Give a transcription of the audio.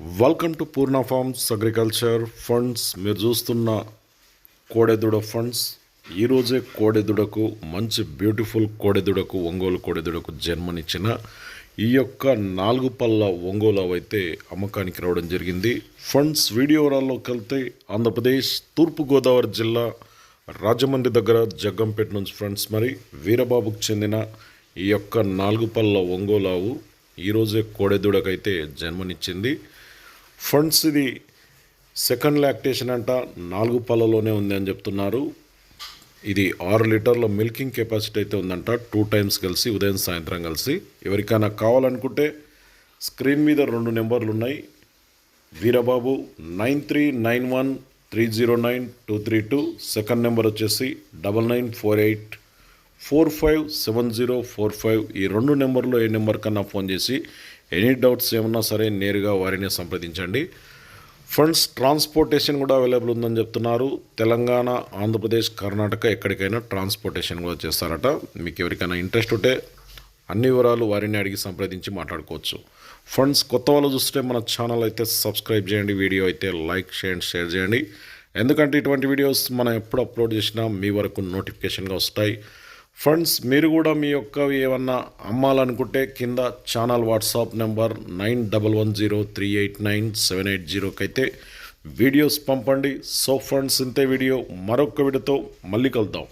Welcome to Purna farms agriculture funds మీరు చూస్తున్న కోడెదూడ funds ఈరోజే కోడెదుడకు మంచి బ్యూటిఫుల్ కోడెదుడకు ఒంగోలు కోడెదుడకు జన్మనిచ్చిన ఈ యొక్క నాలుగు పళ్ళ ఒంగోలు అయితే అమ్మకానికి రావడం జరిగింది. ఫండ్స్ వీడియో వివరాల్లోకి వెళ్తే ఆంధ్రప్రదేశ్ తూర్పుగోదావరి జిల్లా రాజమండ్రి దగ్గర జగ్గంపేట నుంచి ఫ్రెండ్స్ మరి వీరబాబుకు చెందిన ఈ యొక్క నాలుగు పళ్ళ ఒంగోలావు ఈరోజే కోడెదూడకైతే జన్మనిచ్చింది. ఫండ్స్ ఇది సెకండ్ లాక్టేషన్ అంట నాలుగు పళ్ళలోనే ఉంది అని చెప్తున్నారు. ఇది ఆరు లీటర్ల మిల్కింగ్ కెపాసిటీ అయితే ఉందంట టూ టైమ్స్ కలిసి ఉదయం సాయంత్రం కలిసి. ఎవరికైనా కావాలనుకుంటే స్క్రీన్ మీద రెండు నెంబర్లు ఉన్నాయి Veerababu nine three nine one three zero nine two three two second number వచ్చేసి double nine four eight four five seven zero four five. ఈ రెండు నెంబర్లో ఏ నెంబర్ కన్నా ఫోన్ చేసి ఎనీ డౌట్స్ ఏమన్నా సరే నేరుగా వారిని సంప్రదించండి. ఫండ్స్ ట్రాన్స్పోర్టేషన్ కూడా అవైలబుల్ ఉందని చెప్తున్నారు. తెలంగాణ ఆంధ్రప్రదేశ్ కర్ణాటక ఎక్కడికైనా ట్రాన్స్పోర్టేషన్ కూడా చేస్తారట. మీకు ఎవరికైనా ఇంట్రెస్ట్ ఉంటే అన్ని వివరాలు వారిని అడిగి సంప్రదించి మాట్లాడుకోవచ్చు. ఫండ్స్ కొత్త వాళ్ళు చూస్తే మన ఛానల్ అయితే సబ్స్క్రైబ్ చేయండి. వీడియో అయితే లైక్ చేయండి షేర్ చేయండి. ఎందుకంటే ఇటువంటి వీడియోస్ మనం ఎప్పుడు అప్లోడ్ చేసినా మీ వరకు నోటిఫికేషన్గా వస్తాయి. ఫ్రెండ్స్ మీరు కూడా మీ యొక్క ఏమన్నా అమ్మాలనుకుంటే కింద channel WhatsApp number nine double one zero three eight nine seven eight జీరోకి అయితే వీడియోస్ పంపండి. సో ఫ్రెండ్స్ ఇంతే వీడియో. మరొక వీడియోతో మళ్ళీ కలుద్దాం.